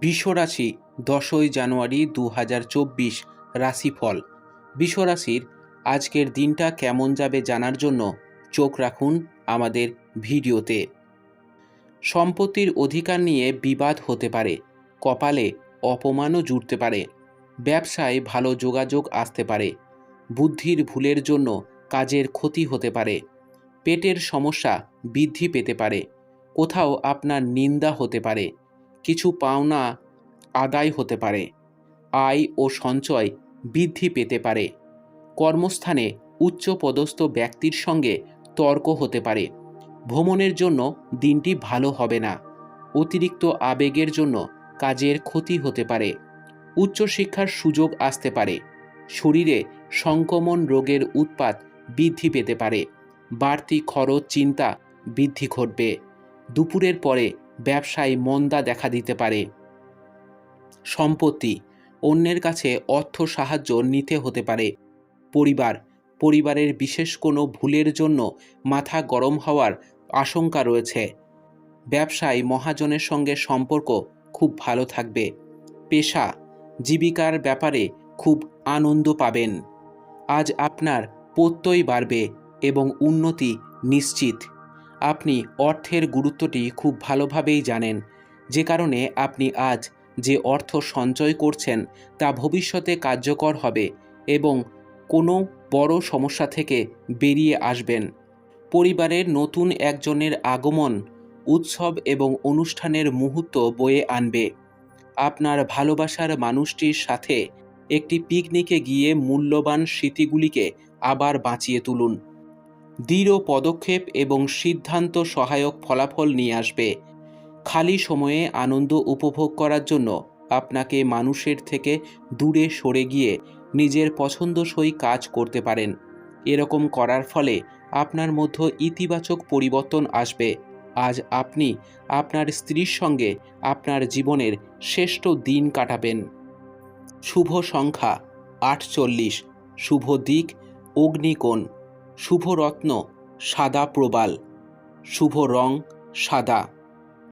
বৃষরাশি দশই জানুয়ারি দু হাজার চব্বিশ রাশিফল। বৃষরাশির আজকের দিনটা কেমন যাবে জানার জন্য চোখ রাখুন আমাদের ভিডিওতে। সম্পত্তির অধিকার নিয়ে বিবাদ হতে পারে, কপালে অপমানও জুড়তে পারে, ব্যবসায় ভালো যোগাযোগ আসতে পারে, বুদ্ধির ভুলের জন্য কাজের ক্ষতি হতে পারে, পেটের সমস্যা বৃদ্ধি পেতে পারে, কোথাও আপনার নিন্দা হতে পারে কিছু পাওনা আদায় হতে পারে। আয় ও সঞ্চয় বৃদ্ধি পেতে পারে। কর্মস্থানে উচ্চপদস্থ ব্যক্তির সঙ্গে তর্ক হতে পারে। ভ্রমণের জন্য দিনটি ভালো হবে না। অতিরিক্ত আবেগের জন্য কাজের ক্ষতি হতে পারে। উচ্চশিক্ষার সুযোগ আসতে পারে। শরীরে সংক্রমণ রোগের উৎপাত বৃদ্ধি পেতে পারে। বাড়তি খরচ চিন্তা বৃদ্ধি ঘটবে। দুপুরের পরে ব্যবসায় মন্দা দেখা দিতে পারে। সম্পত্তি, অন্যের কাছে অর্থ সাহায্য নিতে হতে পারে। পরিবার, পরিবারের বিশেষ কোনো ভুলের জন্য মাথা গরম হওয়ার আশঙ্কা রয়েছে। ব্যবসায় মহাজনের সঙ্গে সম্পর্ক খুব ভালো থাকবে। পেশা, জীবিকার ব্যাপারে খুব আনন্দ পাবেন। আজ আপনার প্রত্যয় বাড়বে এবং উন্নতি নিশ্চিত। আপনি অর্থের গুরুত্বটি খুব ভালোভাবেই জানেন। যে কারণে আপনি আজ যে অর্থ সঞ্চয় করছেন তা ভবিষ্যতে কার্যকর হবে এবং কোনো বড় সমস্যা থেকে বেরিয়ে আসবেন। পরিবারের নতুন একজনের আগমন, উৎসব এবং অনুষ্ঠানের মুহূর্ত বয়ে আনবে। আপনার ভালোবাসার মানুষটির সাথে একটি পিকনিকে গিয়ে মূল্যবান স্মৃতিগুলিকে আবার বাঁচিয়ে তুলুন। দৃঢ় পদক্ষেপ এবং সিদ্ধান্ত সহায়ক ফলাফল নিয়ে আসবে। খালি সময়ে আনন্দ উপভোগ করার জন্য আপনাকে মানুষের থেকে দূরে সরে গিয়ে নিজের পছন্দসই কাজ করতে পারেন। এরকম করার ফলে আপনার মধ্যে ইতিবাচক পরিবর্তন আসবে। আজ আপনি আপনার স্ত্রীর সঙ্গে আপনার জীবনের শ্রেষ্ঠ দিন কাটাবেন। শুভ সংখ্যা আটচল্লিশ। শুভ দিক অগ্নিকোণ। শুভ রত্ন সাদা প্রবাল শুভ রং সাদা।